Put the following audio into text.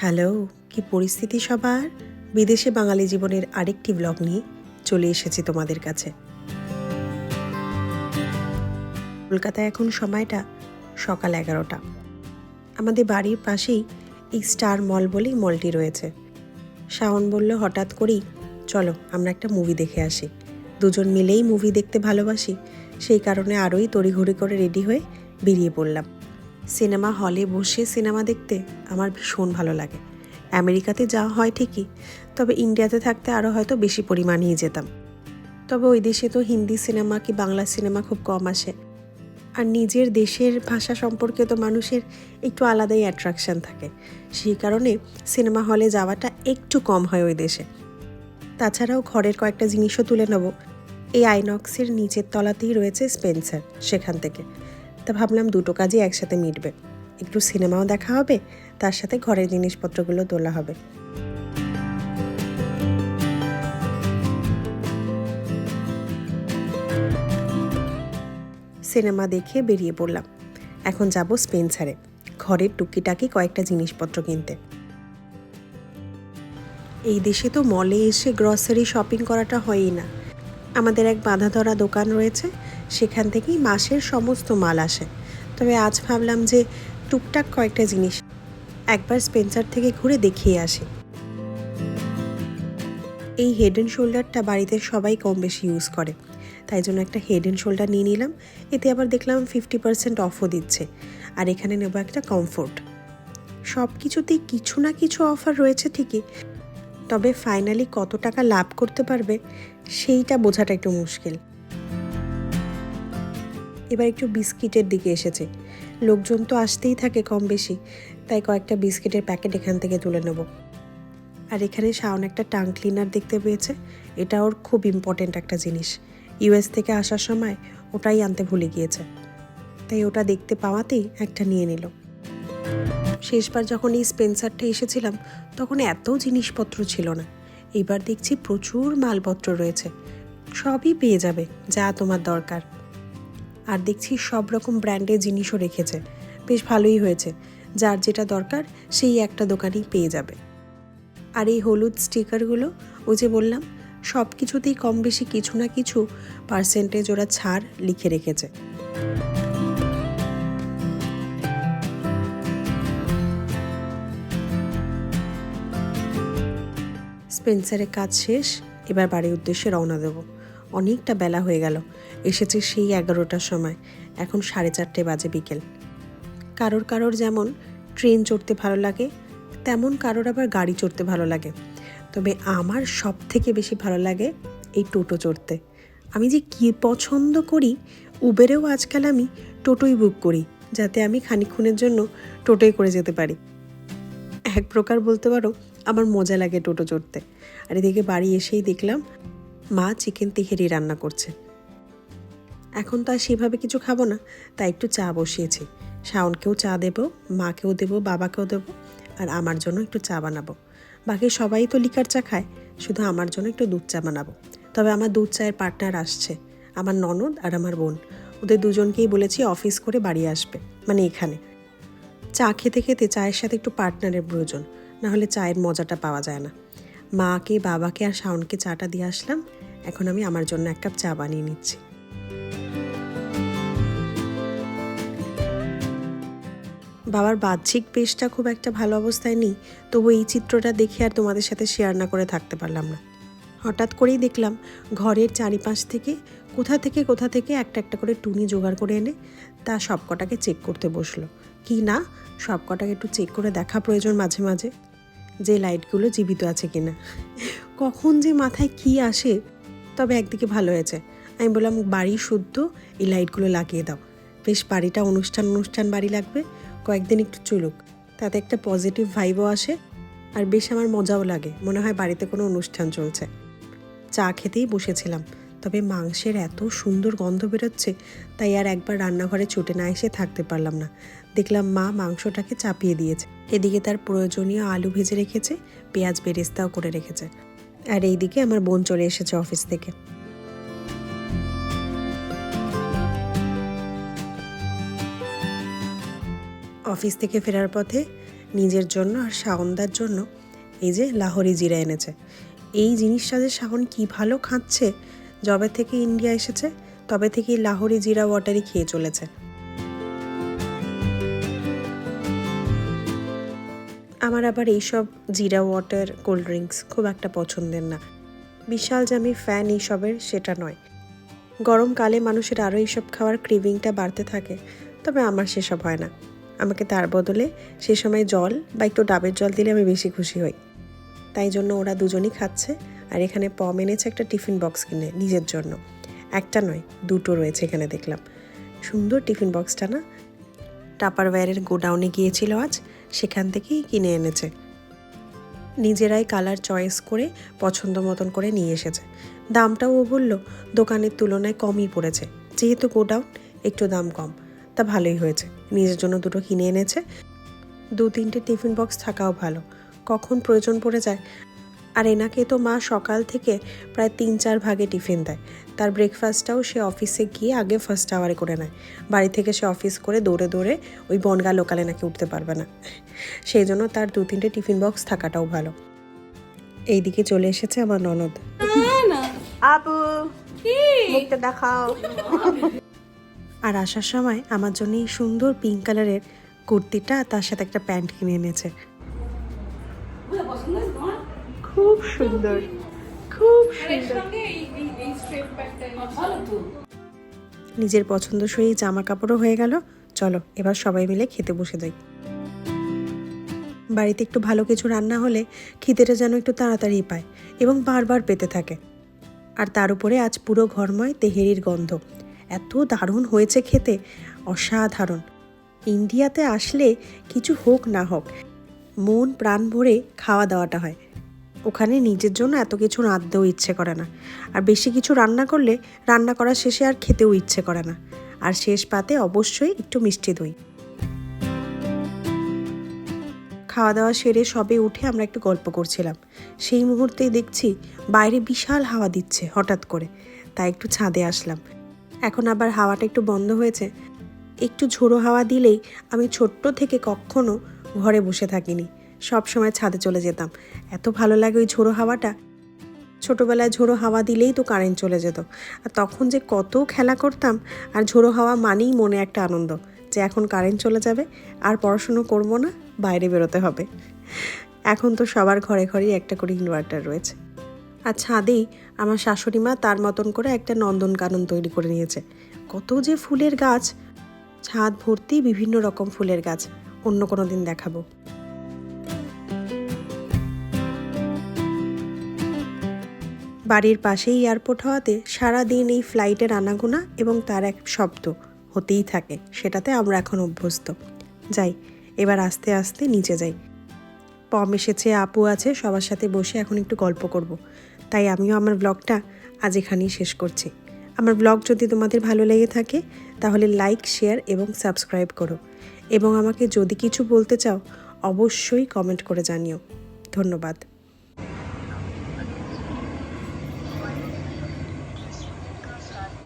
Hello, কি পরিস্থিতি সবার? বিদেশে বাঙালি জীবনের আরেকটি ব্লগ নিয়ে চলে এসেছি তোমাদের কাছে। কলকাতায় এখন সময়টা সকাল এগারোটা। আমাদের বাড়ির পাশেই এই স্টার মল বলেই মলটি রয়েছে। শাওন বলল, হঠাৎ করেই, চলো আমরা একটা মুভি দেখে আসি। দুজন মিলেই মুভি দেখতে ভালোবাসি। সেই কারণে আরোই তড়িঘড়ি করে রেডি হয়ে বেরিয়ে পড়লাম। সিনেমা হলে বসে সিনেমা দেখতে আমার ভীষণ ভালো লাগে। আমেরিকাতে যাওয়া হয় ঠিকই, তবে ইন্ডিয়াতে থাকতে আরও হয়তো বেশি পরিমাণেই যেতাম। তবে ওই দেশে তো হিন্দি সিনেমা কি বাংলা সিনেমা খুব কম আসে। আর নিজের দেশের ভাষা সম্পর্কে তো মানুষের একটু আলাদাই অ্যাট্রাকশন থাকে। সেই কারণে সিনেমা হলে যাওয়াটা একটু কম হয় ওই দেশে। তাছাড়াও ঘরের কয়েকটা জিনিসও তুলে নেব। এই আইনক্সের নিচের তলাতেই রয়েছে স্পেন্সার, সেখান থেকে। তা ভাবলাম দুটো কাজই একসাথে মিটবে। একটু সিনেমাও দেখা হবে, তার সাথে ঘরের জিনিসপত্রগুলো তোলা হবে। সিনেমা দেখে বেরিয়ে পড়লাম। এখন যাব স্পেন্সারে। ঘরের টুকিটাকি কয়েকটা জিনিসপত্র কিনতে। এই দেশে তো মলে এসে গ্রসারি শপিং করাটা হয়ই না। আমাদের এক বাঁধা ধরা দোকান রয়েছে, সেখান থেকেই মাসের সমস্ত মাল আসে। তবে আজ ভাবলাম যে টুকটাক কয়েকটা জিনিস একবার স্পেন্সার থেকে ঘুরে দেখিয়ে আসি। এই হেড অ্যান্ড শোল্ডারটা বাড়িতে সবাই কম বেশি ইউজ করে। তাই জন্য একটা হেড অ্যান্ড শোল্ডার নিয়ে নিলাম, এতে আবার দেখলাম ফিফটি পার্সেন্ট অফও দিচ্ছে, আর এখানে নেব একটা কমফোর্ট সব কিছুতেই কিছু না কিছু অফার রয়েছে ঠিকই তবে ফাইনালি কত টাকা লাভ করতে পারবে, সেইটা বোঝাটা একটু মুশকিল। এবার একটু বিস্কিটের দিকে এসেছে। লোকজন তো আসতেই থাকে কম বেশি, তাই কয়েকটা বিস্কিটের প্যাকেট এখান থেকে তুলে নেব। আর এখানে শাওন একটা টাং ক্লিনার দেখতে পেয়েছে, এটা ওর খুব ইম্পর্টেন্ট একটা জিনিস। ইউএস থেকে আসার সময় ওটাই আনতে ভুলে গিয়েছে। তাই ওটা দেখতে পাওয়াতেই একটা নিয়ে নিল। শেষবার যখন এই স্পেন্সারটা এসেছিলাম, তখন এত জিনিসপত্র ছিল না। এবার দেখছি প্রচুর মালপত্র রয়েছে। সবই পেয়ে যাবে, যা তোমার দরকার। আর দেখছি সব রকম ব্র্যান্ডের জিনিসও রেখেছে। বেশ ভালোই হয়েছে। যার যেটা দরকার, সেই একটা দোকানেই পেয়ে যাবে। আর এই হলুদ স্টিকারগুলো, ওই যে বললাম সব কিছুতেই কম বেশি কিছু না কিছু পার্সেন্টেজ ওরা ছাড় লিখে রেখেছে। স্পেন্সারের কাজ শেষ, এবার বাড়ির উদ্দেশ্যে রওনা দেবো। অনেকটা বেলা হয়ে গেল, এসেছে সেই এগারোটার সময়, এখন সাড়ে চারটে বাজে বিকেল। কারোর কারোর যেমন ট্রেন চড়তে ভালো লাগে, তেমন কারোর আবার গাড়ি চড়তে ভালো লাগে। তবে আমার সব থেকে বেশি ভালো লাগে এই টোটো চড়তে। আমি যে কী পছন্দ করি, উবেরেও আজকাল আমি টোটোই বুক করি, যাতে আমি খানিক্ষণের জন্য টোটোই করে যেতে পারি। এক প্রকার বলতে পারো আমার মজা লাগে টোটো চড়তে। আর এদিকে বাড়ি এসেই দেখলাম মা চিকেন তিহেরি রান্না করছে। এখন তো আর সেভাবে কিছু খাব না, তাই একটু চা বসিয়েছি। শাওনকেও চা দেবো, মাকেও দেবো, বাবাকেও দেবো, আর আমার জন্য একটু চা বানাবো। বাকি সবাই তো লিকার চা খায়, শুধু আমার জন্য একটু দুধ চা বানাবো। তবে আমার দুধ চায়ের পার্টনার আসছে, আমার ননদ আর আমার বোন। ওদের দুজনকেই বলেছি অফিস করে বাড়ি আসবে মানে এখানে। চা খেতে খেতে চায়ের সাথে একটু পার্টনারের প্রয়োজন। না হলে চায়ের মজাটা পাওয়া যায় না। মাকে, বাবাকে আর শাওনকে চাটা দিয়ে আসলাম। এখন আমি আমার জন্য এক কাপ চা বানিয়ে নিচ্ছি। বাবার বাহ্যিক পেশটা খুব একটা ভালো অবস্থায় নেই, তবু এই চিত্রটা দেখে আর তোমাদের সাথে শেয়ার না করে থাকতে পারলাম না। হঠাৎ করেই দেখলাম, ঘরের চারিপাশ থেকে কোথা থেকে কোথা থেকে একটা একটা করে টুনি জোগাড় করে এনে তা সব কটাকে চেক করতে বসল। কি না সব কটাকে একটু চেক করে দেখা প্রয়োজন মাঝে মাঝে। যে লাইটগুলো জীবিত আছে কিনা। কখন যে মাথায় কি আসে, তবে একদিকে ভালো হয়েছে। আমি বললাম, বাড়ি শুদ্ধ, এই লাইটগুলো লাগিয়ে দাও। বেশ, বাড়িটা অনুষ্ঠান অনুষ্ঠান বাড়ি লাগবে, কয়েকদিন একটু চলুক। তাতে একটা পজিটিভ ভাইবও আসে, আর বেশ আমার মজাও লাগে। মনে হয় বাড়িতে কোনো অনুষ্ঠান চলছে। চা খেতেই বসেছিলাম, তবে মাংসের এত সুন্দর গন্ধ বেরোচ্ছে, তাই আর একবার রান্নাঘরে ছুটে না এসে থাকতে পারলাম না। দেখলাম মা মাংসটাকে চাপিয়ে দিয়েছে। এদিকে তার প্রয়োজনীয় আলু ভেজে রেখেছে, পেঁয়াজ বেরেস্তাও করে রেখেছে। আর এইদিকে আমার বোন চলে এসেছে অফিস থেকে। অফিস থেকে ফেরার পথে নিজের জন্য আর শাওনদার জন্য এই যে লাহোরি জিরা এনেছে। এই জিনিসটা যে শাওন কি ভালো খাচ্ছে, যবে থেকে ইন্ডিয়া এসেছে, তবে থেকেই লাহোরি জিরা ওয়াটারই খেয়ে চলেছে। আমার আবার এইসব জিরা ওয়াটার কোল্ড ড্রিঙ্কস খুব একটা পছন্দের না। বিশাল যে আমি ফ্যান এইসবের সেটা নয়। গরমকালে মানুষের আরও এইসব খাওয়ার ক্রিভিংটা বাড়তে থাকে, তবে আমার সেসব হয় না। আমাকে তার বদলে সে সময় জল বা একটু ডাবের জল দিলে আমি বেশি খুশি হই। তাই জন্য ওরা দুজনই খাচ্ছে, আর এখানে পম এনেছে একটা টিফিন বক্স কিনে, নিজের জন্য। একটা নয়, দুটো রয়েছে এখানে দেখলাম। সুন্দর টিফিন বক্সটা না? টাপার টাপারওয়্যারের গোডাউনে গিয়েছিল আজ। সেখান থেকেই কিনে এনেছে। নিজেরাই কালার চয়েস করে পছন্দ মতন করে নিয়ে এসেছে। দামটাও ও বলল, দোকানের তুলনায় কমই পড়েছে। যেহেতু গোডাউন, একটু দাম কম। তা ভালোই হয়েছে। নিজের জন্য দুটো কিনে এনেছে। দু তিনটে টিফিন বক্স থাকাও ভালো। কখন প্রয়োজন পড়ে যায় আর এনাকে তো মা সকাল থেকে প্রায় তিন চার ভাগে টিফিন দেয়। তার ব্রেকফাস্টটাও সে অফিসে গিয়ে আগে ফার্স্ট আওয়ারে করে নেয়। বাড়ি থেকে সে অফিস করে দৌড়ে দৌড়ে ওই বনগা লোকালে নাকি উঠতে পারবে না। সেই জন্য তার দু তিনটে টিফিন বক্স থাকাটাও ভালো। এইদিকে চলে এসেছে আমার ননদ। আপু মুখটা দেখাও। আর আসার সময় আমার জন্য এই সুন্দর পিঙ্ক কালারের কুর্তিটা তার সাথে একটা প্যান্ট কিনে এনেছে। খুব সুন্দর খুব সুন্দর। নিজের পছন্দসই জামা কাপড়ও হয়ে গেল। চলো এবার সবাই মিলে খেতে বসে যাই। বাড়িতে একটু ভালো কিছু রান্না হলে খিদেটা যেন একটু তাড়াতাড়ি পায় এবং বারবার পেতে থাকে। আর তার উপরে আজ পুরো ঘরময় তেহেরির গন্ধ। এত দারুণ হয়েছে খেতে অসাধারণ। ইন্ডিয়াতে আসলে কিছু হোক না হোক মন প্রাণ ভরে খাওয়া দাওয়াটা হয়। ওখানে নিজের জন্য এত কিছু রাঁধতেও ইচ্ছে করে না। আর বেশি কিছু রান্না করলে রান্না করার শেষে আর খেতেও ইচ্ছে করে না। আর শেষ পাতে অবশ্যই একটু মিষ্টি দই। খাওয়া দাওয়া সেরে সবে উঠে আমরা একটু গল্প করছিলাম। সেই মুহূর্তেই দেখছি বাইরে বিশাল হাওয়া দিচ্ছে হঠাৎ করে। তাই একটু ছাদে আসলাম। এখন আবার হাওয়াটা একটু বন্ধ হয়েছে। একটু ঝোড়ো হাওয়া দিলেই আমি ছোট্ট থেকে কখনো ঘরে বসে থাকিনি। সব সময় ছাদে চলে যেতাম। এত ভালো লাগে ওই ঝোড়ো হাওয়াটা। ছোটোবেলায় ঝোড়ো হাওয়া দিলেই তো কারেন্ট চলে যেত। আর তখন যে কত খেলা করতাম, আর ঝোড়ো হাওয়া মানেই মনে একটা আনন্দ যে এখন কারেন্ট চলে যাবে, আর পড়াশুনো করব না, বাইরে বেরোতে হবে। এখন তো সবার ঘরে ঘরেই একটা করে ইনভার্টার রয়েছে। আর ছাদেই আমার শাশুড়ি মা তার মতন করে একটা নন্দনকানন তৈরি করে নিয়েছে। কত যে ফুলের গাছ, ছাদ ভর্তি বিভিন্ন রকম ফুলের গাছ, অন্য কোনো দিন দেখাবো। বাড়ির পাশেই এয়ারপোর্ট হওয়াতে সারাদিন এই ফ্লাইটের আনাগোনা এবং তার এক শব্দ হতেই থাকে, সেটাতে আমরা এখন অভ্যস্ত। যাই, এবার আস্তে আস্তে নিচে যাই। পম এসেছে, আপু আছে, সবার সাথে বসে এখন একটু গল্প করব। তাই আমিও আমার ব্লগটা আজ এখানেই শেষ করছি। আমার ব্লগ যদি তোমাদের ভালো লেগে থাকে, তাহলে লাইক শেয়ার এবং সাবস্ক্রাইব করো। এবং আমাকে যদি কিছু বলতে চাও, অবশ্যই কমেন্ট করে জানিও। ধন্যবাদ।